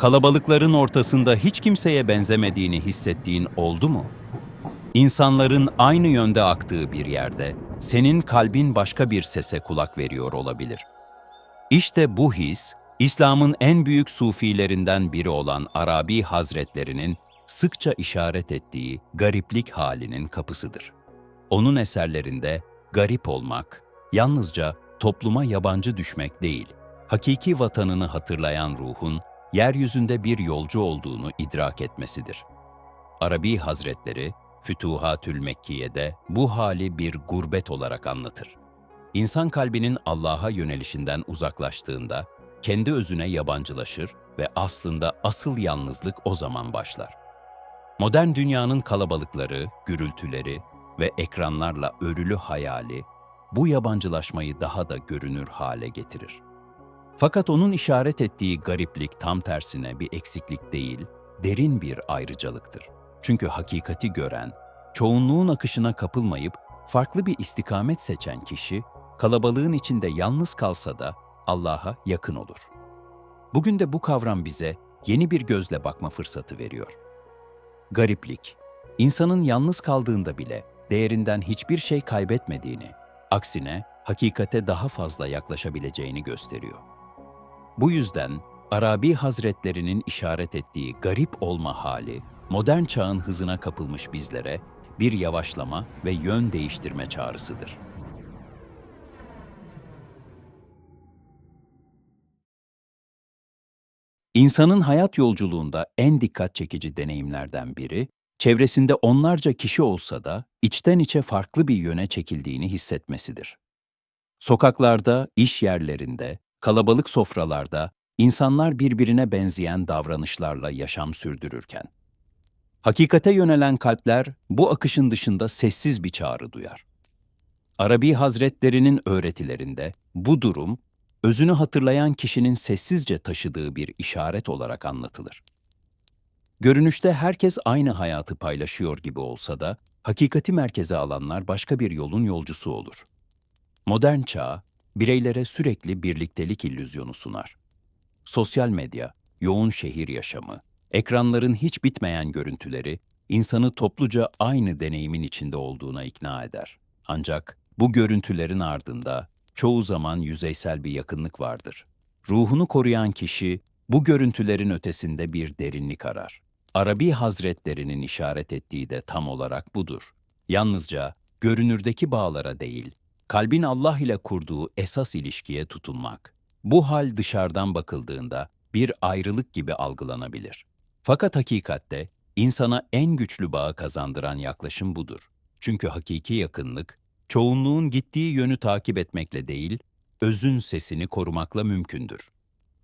Kalabalıkların ortasında hiç kimseye benzemediğini hissettiğin oldu mu? İnsanların aynı yönde aktığı bir yerde senin kalbin başka bir sese kulak veriyor olabilir. İşte bu his, İslam'ın en büyük sufilerinden biri olan Arabi Hazretlerinin sıkça işaret ettiği gariplik halinin kapısıdır. Onun eserlerinde garip olmak, yalnızca topluma yabancı düşmek değil, hakiki vatanını hatırlayan ruhun, yeryüzünde bir yolcu olduğunu idrak etmesidir. Arabi Hazretleri, Fütuhatül Mekkiye'de bu hali bir gurbet olarak anlatır. İnsan kalbinin Allah'a yönelişinden uzaklaştığında, kendi özüne yabancılaşır ve aslında asıl yalnızlık o zaman başlar. Modern dünyanın kalabalıkları, gürültüleri ve ekranlarla örülü hayali, bu yabancılaşmayı daha da görünür hale getirir. Fakat onun işaret ettiği gariplik tam tersine bir eksiklik değil, derin bir ayrıcalıktır. Çünkü hakikati gören, çoğunluğun akışına kapılmayıp farklı bir istikamet seçen kişi, kalabalığın içinde yalnız kalsa da Allah'a yakın olur. Bugün de bu kavram bize yeni bir gözle bakma fırsatı veriyor. Gariplik, insanın yalnız kaldığında bile değerinden hiçbir şey kaybetmediğini, aksine hakikate daha fazla yaklaşabileceğini gösteriyor. Bu yüzden Arabi Hazretlerinin işaret ettiği garip olma hali, modern çağın hızına kapılmış bizlere bir yavaşlama ve yön değiştirme çağrısıdır. İnsanın hayat yolculuğunda en dikkat çekici deneyimlerden biri, çevresinde onlarca kişi olsa da içten içe farklı bir yöne çekildiğini hissetmesidir. Sokaklarda, iş yerlerinde, kalabalık sofralarda insanlar birbirine benzeyen davranışlarla yaşam sürdürürken, hakikate yönelen kalpler bu akışın dışında sessiz bir çağrı duyar. Arabi Hazretlerinin öğretilerinde bu durum, özünü hatırlayan kişinin sessizce taşıdığı bir işaret olarak anlatılır. Görünüşte herkes aynı hayatı paylaşıyor gibi olsa da, hakikati merkeze alanlar başka bir yolun yolcusu olur. Modern çağ, bireylere sürekli birliktelik illüzyonu sunar. Sosyal medya, yoğun şehir yaşamı, ekranların hiç bitmeyen görüntüleri insanı topluca aynı deneyimin içinde olduğuna ikna eder. Ancak bu görüntülerin ardında çoğu zaman yüzeysel bir yakınlık vardır. Ruhunu koruyan kişi bu görüntülerin ötesinde bir derinlik arar. Arabi Hazretlerinin işaret ettiği de tam olarak budur. Yalnızca görünürdeki bağlara değil, kalbin Allah ile kurduğu esas ilişkiye tutunmak. Bu hal dışarıdan bakıldığında bir ayrılık gibi algılanabilir. Fakat hakikatte insana en güçlü bağı kazandıran yaklaşım budur. Çünkü hakiki yakınlık, çoğunluğun gittiği yönü takip etmekle değil, özün sesini korumakla mümkündür.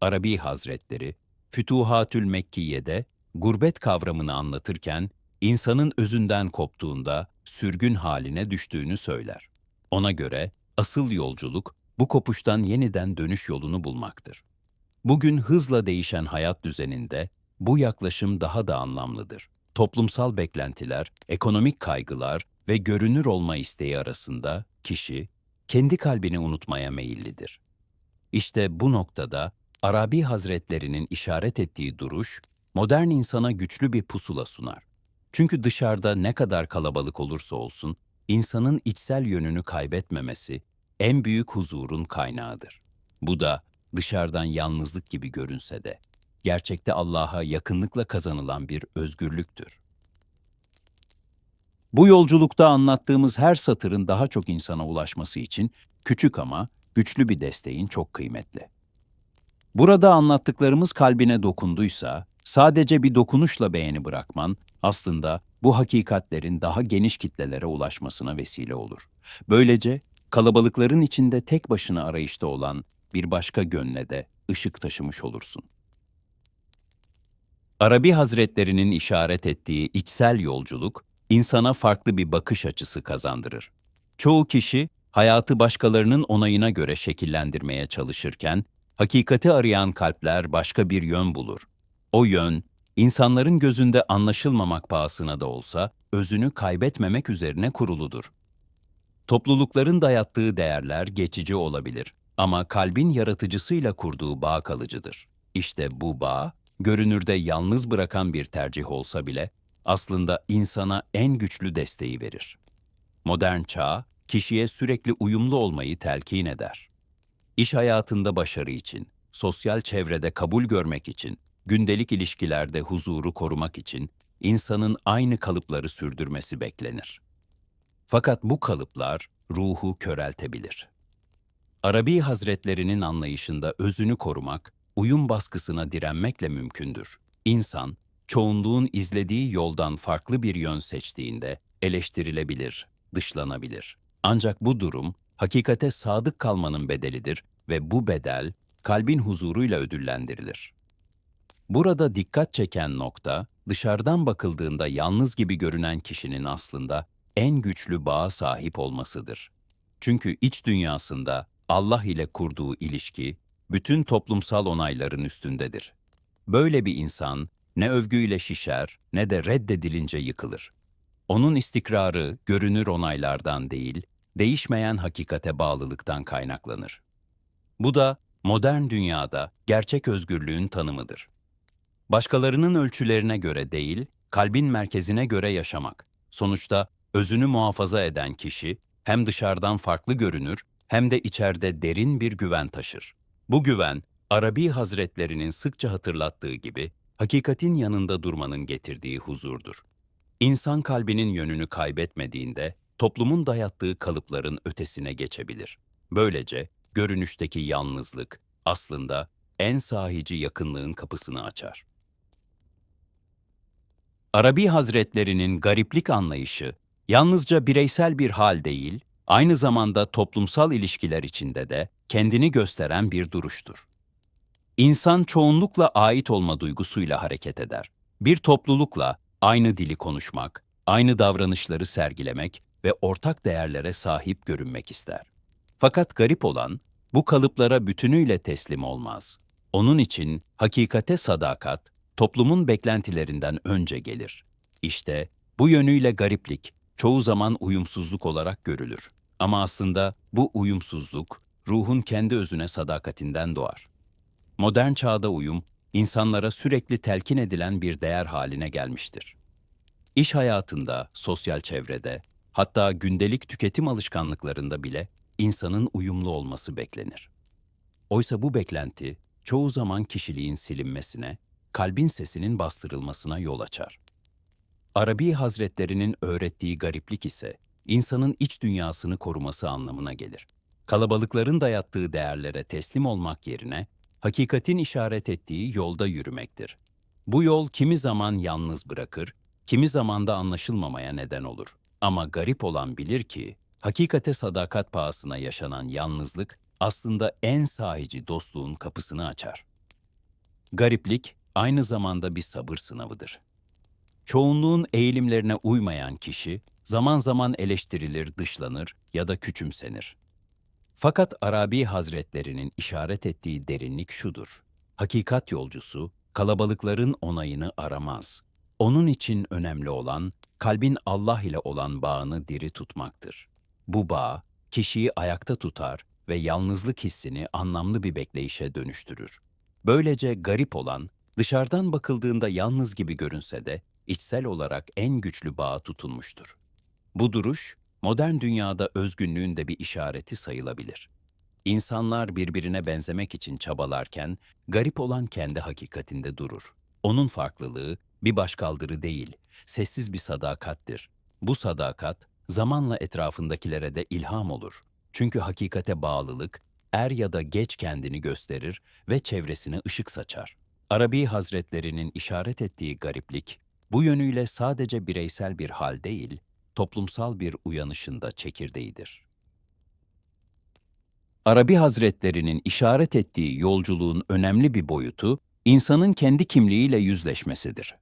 Arabi Hazretleri, Fütuhatül Mekkiye'de gurbet kavramını anlatırken, insanın özünden koptuğunda sürgün haline düştüğünü söyler. Ona göre asıl yolculuk bu kopuştan yeniden dönüş yolunu bulmaktır. Bugün hızla değişen hayat düzeninde bu yaklaşım daha da anlamlıdır. Toplumsal beklentiler, ekonomik kaygılar ve görünür olma isteği arasında kişi kendi kalbini unutmaya meyillidir. İşte bu noktada Arabi Hazretlerinin işaret ettiği duruş modern insana güçlü bir pusula sunar. Çünkü dışarıda ne kadar kalabalık olursa olsun insanın içsel yönünü kaybetmemesi en büyük huzurun kaynağıdır. Bu da dışarıdan yalnızlık gibi görünse de gerçekte Allah'a yakınlıkla kazanılan bir özgürlüktür. Bu yolculukta anlattığımız her satırın daha çok insana ulaşması için küçük ama güçlü bir desteğin çok kıymetli. Burada anlattıklarımız kalbine dokunduysa, sadece bir dokunuşla beğeni bırakman aslında bu hakikatlerin daha geniş kitlelere ulaşmasına vesile olur. Böylece kalabalıkların içinde tek başına arayışta olan bir başka gönle de ışık taşımış olursun. Arabi Hazretlerinin işaret ettiği içsel yolculuk, insana farklı bir bakış açısı kazandırır. Çoğu kişi, hayatı başkalarının onayına göre şekillendirmeye çalışırken, hakikati arayan kalpler başka bir yön bulur. O yön, insanların gözünde anlaşılmamak pahasına da olsa, özünü kaybetmemek üzerine kuruludur. Toplulukların dayattığı değerler geçici olabilir ama kalbin yaratıcısıyla kurduğu bağ kalıcıdır. İşte bu bağ, görünürde yalnız bırakan bir tercih olsa bile aslında insana en güçlü desteği verir. Modern çağ, kişiye sürekli uyumlu olmayı telkin eder. İş hayatında başarı için, sosyal çevrede kabul görmek için, gündelik ilişkilerde huzuru korumak için insanın aynı kalıpları sürdürmesi beklenir. Fakat bu kalıplar ruhu köreltebilir. Arabi Hazretlerinin anlayışında özünü korumak, uyum baskısına direnmekle mümkündür. İnsan, çoğunluğun izlediği yoldan farklı bir yön seçtiğinde eleştirilebilir, dışlanabilir. Ancak bu durum, hakikate sadık kalmanın bedelidir ve bu bedel, kalbin huzuruyla ödüllendirilir. Burada dikkat çeken nokta, dışarıdan bakıldığında yalnız gibi görünen kişinin aslında en güçlü bağa sahip olmasıdır. Çünkü iç dünyasında Allah ile kurduğu ilişki, bütün toplumsal onayların üstündedir. Böyle bir insan ne övgüyle şişer ne de reddedilince yıkılır. Onun istikrarı görünür onaylardan değil, değişmeyen hakikate bağlılıktan kaynaklanır. Bu da modern dünyada gerçek özgürlüğün tanımıdır. Başkalarının ölçülerine göre değil, kalbin merkezine göre yaşamak. Sonuçta özünü muhafaza eden kişi hem dışarıdan farklı görünür hem de içeride derin bir güven taşır. Bu güven, Arabi Hazretlerinin sıkça hatırlattığı gibi, hakikatin yanında durmanın getirdiği huzurdur. İnsan kalbinin yönünü kaybetmediğinde, toplumun dayattığı kalıpların ötesine geçebilir. Böylece, görünüşteki yalnızlık, aslında en sahici yakınlığın kapısını açar. Arabi Hazretlerinin gariplik anlayışı, yalnızca bireysel bir hal değil, aynı zamanda toplumsal ilişkiler içinde de kendini gösteren bir duruştur. İnsan çoğunlukla ait olma duygusuyla hareket eder. Bir toplulukla aynı dili konuşmak, aynı davranışları sergilemek ve ortak değerlere sahip görünmek ister. Fakat garip olan, bu kalıplara bütünüyle teslim olmaz. Onun için hakikate sadakat, toplumun beklentilerinden önce gelir. İşte bu yönüyle gariplik çoğu zaman uyumsuzluk olarak görülür. Ama aslında bu uyumsuzluk ruhun kendi özüne sadakatinden doğar. Modern çağda uyum, insanlara sürekli telkin edilen bir değer haline gelmiştir. İş hayatında, sosyal çevrede, hatta gündelik tüketim alışkanlıklarında bile insanın uyumlu olması beklenir. Oysa bu beklenti çoğu zaman kişiliğin silinmesine, kalbin sesinin bastırılmasına yol açar. Arabi Hazretlerinin öğrettiği gariplik ise insanın iç dünyasını koruması anlamına gelir. Kalabalıkların dayattığı değerlere teslim olmak yerine hakikatin işaret ettiği yolda yürümektir. Bu yol kimi zaman yalnız bırakır, kimi zaman da anlaşılmamaya neden olur. Ama garip olan bilir ki, hakikate sadakat pahasına yaşanan yalnızlık aslında en sahici dostluğun kapısını açar. Gariplik aynı zamanda bir sabır sınavıdır. Çoğunluğun eğilimlerine uymayan kişi zaman zaman eleştirilir, dışlanır ya da küçümsenir. Fakat Arabi Hazretlerinin işaret ettiği derinlik şudur. Hakikat yolcusu kalabalıkların onayını aramaz. Onun için önemli olan kalbin Allah ile olan bağını diri tutmaktır. Bu bağ kişiyi ayakta tutar ve yalnızlık hissini anlamlı bir bekleyişe dönüştürür. Böylece garip olan dışarıdan bakıldığında yalnız gibi görünse de içsel olarak en güçlü bağa tutunmuştur. Bu duruş, modern dünyada özgünlüğün de bir işareti sayılabilir. İnsanlar birbirine benzemek için çabalarken, garip olan kendi hakikatinde durur. Onun farklılığı bir başkaldırı değil, sessiz bir sadakattir. Bu sadakat, zamanla etrafındakilere de ilham olur. Çünkü hakikate bağlılık, er ya da geç kendini gösterir ve çevresine ışık saçar. Arabi Hazretlerinin işaret ettiği gariplik, bu yönüyle sadece bireysel bir hal değil, toplumsal bir uyanışında çekirdeğidir. Arabi Hazretlerinin işaret ettiği yolculuğun önemli bir boyutu, insanın kendi kimliğiyle yüzleşmesidir.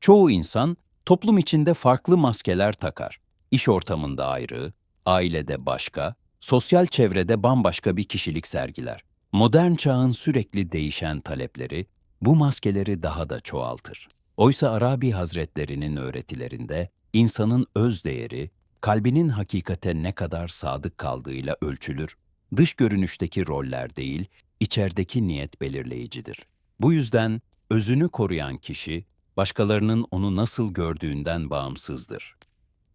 Çoğu insan toplum içinde farklı maskeler takar. İş ortamında ayrı, ailede başka, sosyal çevrede bambaşka bir kişilik sergiler. Modern çağın sürekli değişen talepleri bu maskeleri daha da çoğaltır. Oysa Arabi Hazretlerinin öğretilerinde insanın öz değeri, kalbinin hakikate ne kadar sadık kaldığıyla ölçülür. Dış görünüşteki roller değil, içerideki niyet belirleyicidir. Bu yüzden Özünü koruyan kişi, başkalarının onu nasıl gördüğünden bağımsızdır.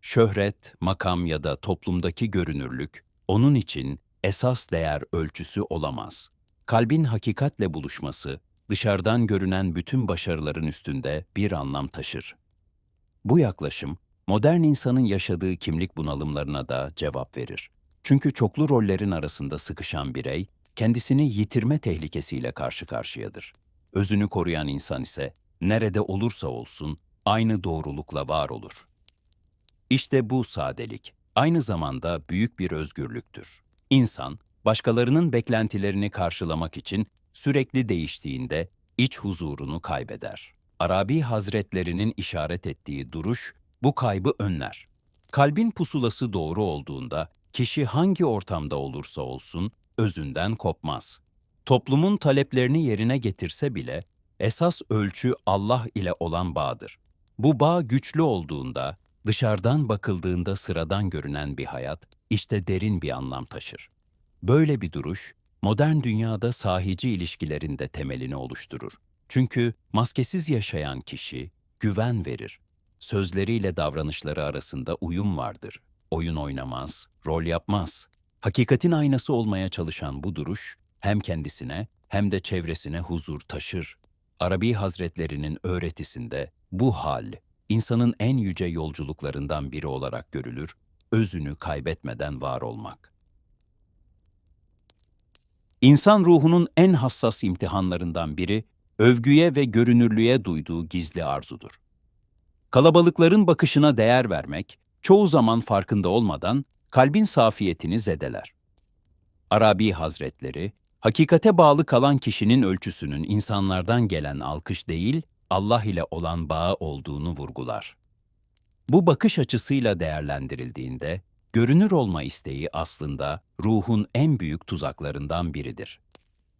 Şöhret, makam ya da toplumdaki görünürlük, onun için esas değer ölçüsü olamaz. Kalbin hakikatle buluşması, dışarıdan görünen bütün başarıların üstünde bir anlam taşır. Bu yaklaşım, modern insanın yaşadığı kimlik bunalımlarına da cevap verir. Çünkü çoklu rollerin arasında sıkışan birey, kendisini yitirme tehlikesiyle karşı karşıyadır. Özünü koruyan insan ise, nerede olursa olsun, aynı doğrulukla var olur. İşte bu sadelik, aynı zamanda büyük bir özgürlüktür. İnsan, başkalarının beklentilerini karşılamak için sürekli değiştiğinde iç huzurunu kaybeder. Arabi Hazretlerinin işaret ettiği duruş bu kaybı önler. Kalbin pusulası doğru olduğunda kişi hangi ortamda olursa olsun özünden kopmaz. Toplumun taleplerini yerine getirse bile esas ölçü Allah ile olan bağdır. Bu bağ güçlü olduğunda, dışarıdan bakıldığında sıradan görünen bir hayat işte derin bir anlam taşır. Böyle bir duruş, modern dünyada sahici ilişkilerin de temelini oluşturur. Çünkü maskesiz yaşayan kişi güven verir. Sözleriyle davranışları arasında uyum vardır. Oyun oynamaz, rol yapmaz. Hakikatin aynası olmaya çalışan bu duruş hem kendisine hem de çevresine huzur taşır. Arabi Hazretlerinin öğretisinde bu hal insanın en yüce yolculuklarından biri olarak görülür, özünü kaybetmeden var olmak. İnsan ruhunun en hassas imtihanlarından biri, övgüye ve görünürlüğe duyduğu gizli arzudur. Kalabalıkların bakışına değer vermek, çoğu zaman farkında olmadan kalbin safiyetini zedeler. Arabi Hazretleri, hakikate bağlı kalan kişinin ölçüsünün insanlardan gelen alkış değil, Allah ile olan bağı olduğunu vurgular. Bu bakış açısıyla değerlendirildiğinde, görünür olma isteği aslında ruhun en büyük tuzaklarından biridir.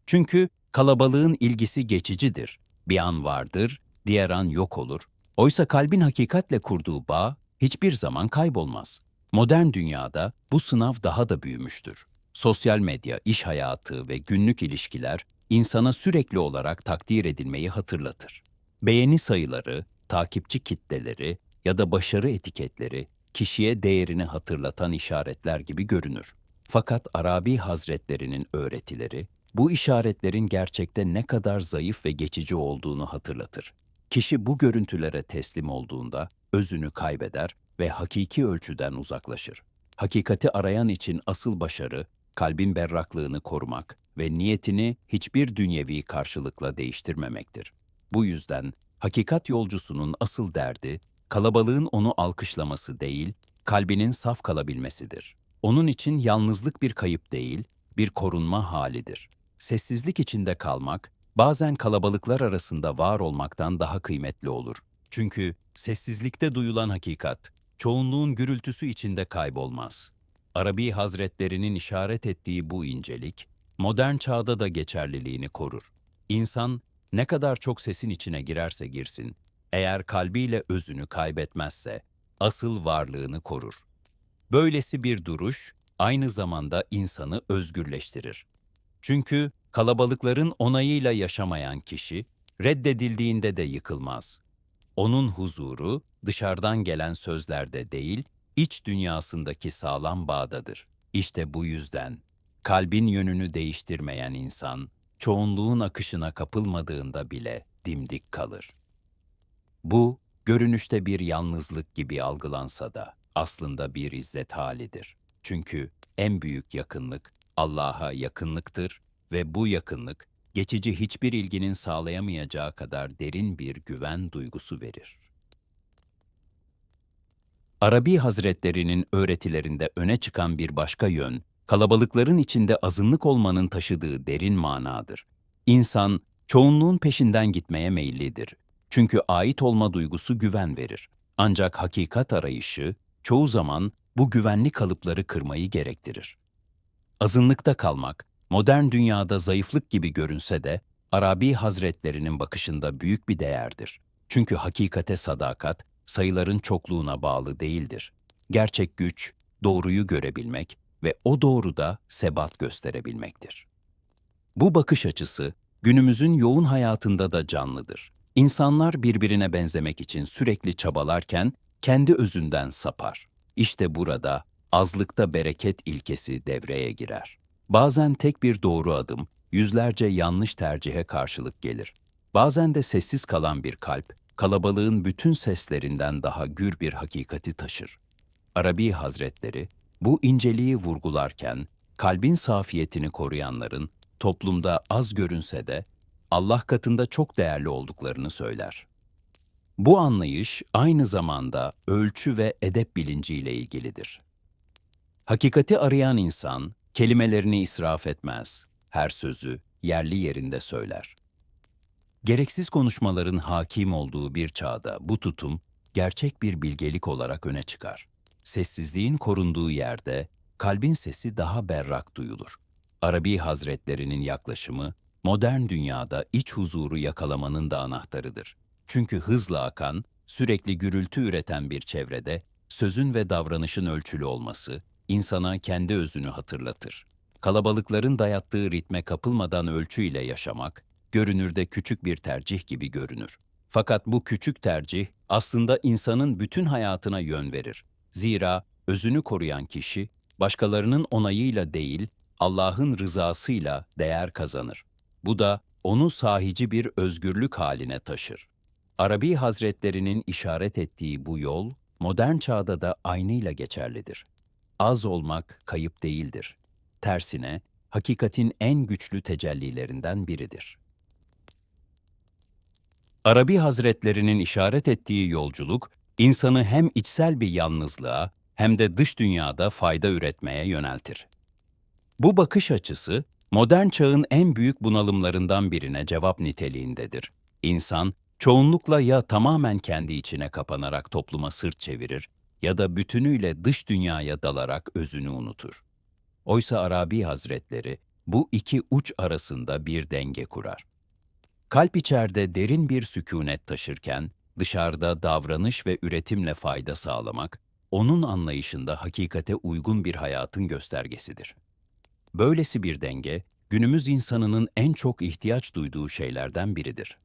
Çünkü kalabalığın ilgisi geçicidir. Bir an vardır, diğer an yok olur. Oysa kalbin hakikatle kurduğu bağ hiçbir zaman kaybolmaz. Modern dünyada bu sınav daha da büyümüştür. Sosyal medya, iş hayatı ve günlük ilişkiler insana sürekli olarak takdir edilmeyi hatırlatır. Beğeni sayıları, takipçi kitleleri ya da başarı etiketleri kişiye değerini hatırlatan işaretler gibi görünür. Fakat Arabi Hazretlerinin öğretileri bu işaretlerin gerçekte ne kadar zayıf ve geçici olduğunu hatırlatır. Kişi bu görüntülere teslim olduğunda özünü kaybeder ve hakiki ölçüden uzaklaşır. Hakikati arayan için asıl başarı, kalbin berraklığını korumak ve niyetini hiçbir dünyevi karşılıkla değiştirmemektir. Bu yüzden hakikat yolcusunun asıl derdi, kalabalığın onu alkışlaması değil, kalbinin saf kalabilmesidir. Onun için yalnızlık bir kayıp değil, bir korunma halidir. Sessizlik içinde kalmak, bazen kalabalıklar arasında var olmaktan daha kıymetli olur. Çünkü sessizlikte duyulan hakikat, çoğunluğun gürültüsü içinde kaybolmaz. Arabi Hazretlerinin işaret ettiği bu incelik, modern çağda da geçerliliğini korur. İnsan ne kadar çok sesin içine girerse girsin, eğer kalbiyle özünü kaybetmezse, asıl varlığını korur. Böylesi bir duruş, aynı zamanda insanı özgürleştirir. Çünkü kalabalıkların onayıyla yaşamayan kişi, reddedildiğinde de yıkılmaz. Onun huzuru, dışarıdan gelen sözlerde değil, iç dünyasındaki sağlam bağdadır. İşte bu yüzden, kalbin yönünü değiştirmeyen insan, çoğunluğun akışına kapılmadığında bile dimdik kalır. Bu, görünüşte bir yalnızlık gibi algılansa da aslında bir izzet halidir. Çünkü en büyük yakınlık Allah'a yakınlıktır ve bu yakınlık geçici hiçbir ilginin sağlayamayacağı kadar derin bir güven duygusu verir. Arabi Hazretlerinin öğretilerinde öne çıkan bir başka yön, kalabalıkların içinde azınlık olmanın taşıdığı derin manadır. İnsan, çoğunluğun peşinden gitmeye meyillidir. Çünkü ait olma duygusu güven verir. Ancak hakikat arayışı, çoğu zaman bu güvenli kalıpları kırmayı gerektirir. Azınlıkta kalmak, modern dünyada zayıflık gibi görünse de, Arabi Hazretlerinin bakışında büyük bir değerdir. Çünkü hakikate sadakat, sayıların çokluğuna bağlı değildir. Gerçek güç, doğruyu görebilmek ve o doğruda sebat gösterebilmektir. Bu bakış açısı, günümüzün yoğun hayatında da canlıdır. İnsanlar birbirine benzemek için sürekli çabalarken kendi özünden sapar. İşte burada azlıkta bereket ilkesi devreye girer. Bazen tek bir doğru adım, yüzlerce yanlış tercihe karşılık gelir. Bazen de sessiz kalan bir kalp, kalabalığın bütün seslerinden daha gür bir hakikati taşır. Arabi Hazretleri, bu inceliği vurgularken, kalbin safiyetini koruyanların toplumda az görünse de Allah katında çok değerli olduklarını söyler. Bu anlayış aynı zamanda ölçü ve edep bilinciyle ilgilidir. Hakikati arayan insan kelimelerini israf etmez, her sözü yerli yerinde söyler. Gereksiz konuşmaların hakim olduğu bir çağda bu tutum gerçek bir bilgelik olarak öne çıkar. Sessizliğin korunduğu yerde kalbin sesi daha berrak duyulur. Arabi Hazretlerinin yaklaşımı modern dünyada iç huzuru yakalamanın da anahtarıdır. Çünkü hızla akan, sürekli gürültü üreten bir çevrede sözün ve davranışın ölçülü olması insana kendi özünü hatırlatır. Kalabalıkların dayattığı ritme kapılmadan ölçüyle yaşamak görünürde küçük bir tercih gibi görünür. Fakat bu küçük tercih aslında insanın bütün hayatına yön verir. Zira özünü koruyan kişi başkalarının onayıyla değil, Allah'ın rızasıyla değer kazanır. Bu da onu sahici bir özgürlük haline taşır. Arabi Hazretlerinin işaret ettiği bu yol, modern çağda da aynıyla geçerlidir. Az olmak kayıp değildir. Tersine, hakikatin en güçlü tecellilerinden biridir. Arabi Hazretlerinin işaret ettiği yolculuk, insanı hem içsel bir yalnızlığa hem de dış dünyada fayda üretmeye yöneltir. Bu bakış açısı, modern çağın en büyük bunalımlarından birine cevap niteliğindedir. İnsan, çoğunlukla ya tamamen kendi içine kapanarak topluma sırt çevirir ya da bütünüyle dış dünyaya dalarak özünü unutur. Oysa Arabi Hazretleri bu iki uç arasında bir denge kurar. Kalp içeride derin bir sükunet taşırken, dışarıda davranış ve üretimle fayda sağlamak, onun anlayışında hakikate uygun bir hayatın göstergesidir. Böylesi bir denge, günümüz insanının en çok ihtiyaç duyduğu şeylerden biridir.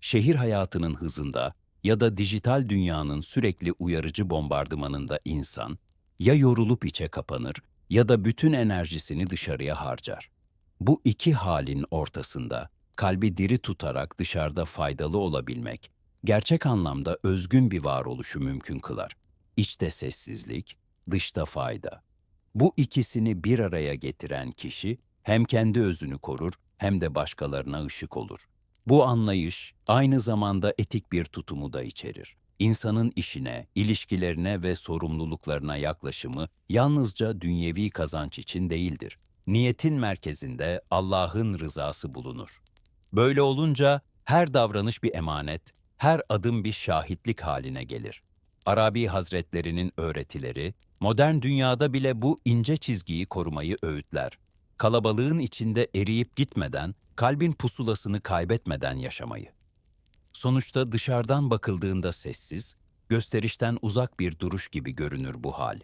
Şehir hayatının hızında ya da dijital dünyanın sürekli uyarıcı bombardımanında insan, ya yorulup içe kapanır ya da bütün enerjisini dışarıya harcar. Bu iki halin ortasında kalbi diri tutarak dışarıda faydalı olabilmek, gerçek anlamda özgün bir varoluşu mümkün kılar. İçte sessizlik, dışta fayda. Bu ikisini bir araya getiren kişi hem kendi özünü korur hem de başkalarına ışık olur. Bu anlayış aynı zamanda etik bir tutumu da içerir. İnsanın işine, ilişkilerine ve sorumluluklarına yaklaşımı yalnızca dünyevi kazanç için değildir. Niyetin merkezinde Allah'ın rızası bulunur. Böyle olunca her davranış bir emanet, her adım bir şahitlik haline gelir. Arabi Hazretlerinin öğretileri, modern dünyada bile bu ince çizgiyi korumayı öğütler. Kalabalığın içinde eriyip gitmeden, kalbin pusulasını kaybetmeden yaşamayı. Sonuçta dışarıdan bakıldığında sessiz, gösterişten uzak bir duruş gibi görünür bu hal.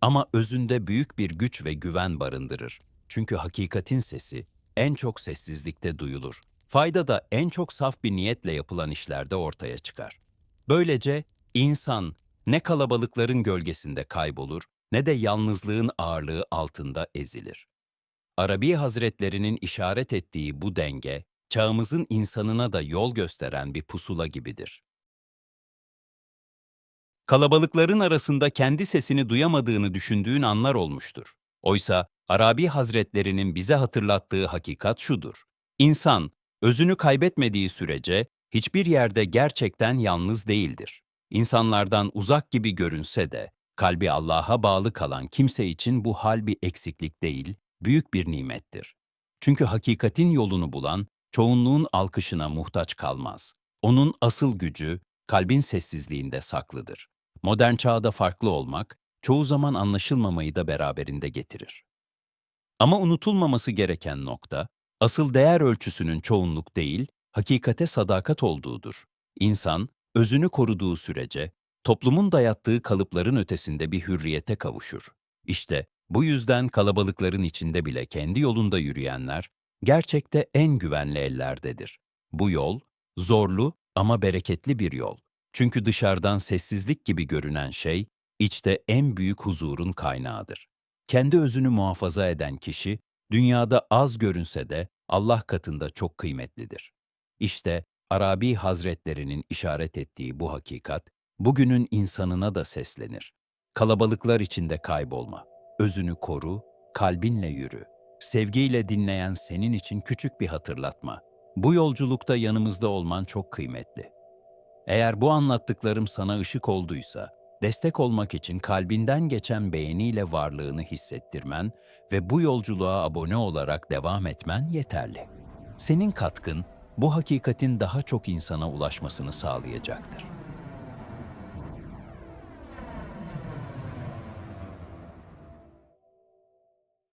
Ama özünde büyük bir güç ve güven barındırır. Çünkü hakikatin sesi en çok sessizlikte duyulur. Fayda da en çok saf bir niyetle yapılan işlerde ortaya çıkar. Böylece insan ne kalabalıkların gölgesinde kaybolur ne de yalnızlığın ağırlığı altında ezilir. Arabi Hazretlerinin işaret ettiği bu denge, çağımızın insanına da yol gösteren bir pusula gibidir. Kalabalıkların arasında kendi sesini duyamadığını düşündüğün anlar olmuştur. Oysa Arabi Hazretlerinin bize hatırlattığı hakikat şudur. İnsan, özünü kaybetmediği sürece hiçbir yerde gerçekten yalnız değildir. İnsanlardan uzak gibi görünse de, kalbi Allah'a bağlı kalan kimse için bu hal bir eksiklik değil, büyük bir nimettir. Çünkü hakikatin yolunu bulan, çoğunluğun alkışına muhtaç kalmaz. Onun asıl gücü, kalbin sessizliğinde saklıdır. Modern çağda farklı olmak, çoğu zaman anlaşılmamayı da beraberinde getirir. Ama unutulmaması gereken nokta, asıl değer ölçüsünün çoğunluk değil, hakikate sadakat olduğudur. İnsan, özünü koruduğu sürece, toplumun dayattığı kalıpların ötesinde bir hürriyete kavuşur. İşte bu yüzden kalabalıkların içinde bile kendi yolunda yürüyenler, gerçekte en güvenli ellerdedir. Bu yol, zorlu ama bereketli bir yol. Çünkü dışarıdan sessizlik gibi görünen şey, içte en büyük huzurun kaynağıdır. Kendi özünü muhafaza eden kişi, dünyada az görünse de Allah katında çok kıymetlidir. İşte Arabi Hazretlerinin işaret ettiği bu hakikat, bugünün insanına da seslenir. Kalabalıklar içinde kaybolma, özünü koru, kalbinle yürü. Sevgiyle dinleyen senin için küçük bir hatırlatma. Bu yolculukta yanımızda olman çok kıymetli. Eğer bu anlattıklarım sana ışık olduysa, destek olmak için kalbinden geçen beğeniyle varlığını hissettirmen ve bu yolculuğa abone olarak devam etmen yeterli. Senin katkın bu hakikatin daha çok insana ulaşmasını sağlayacaktır.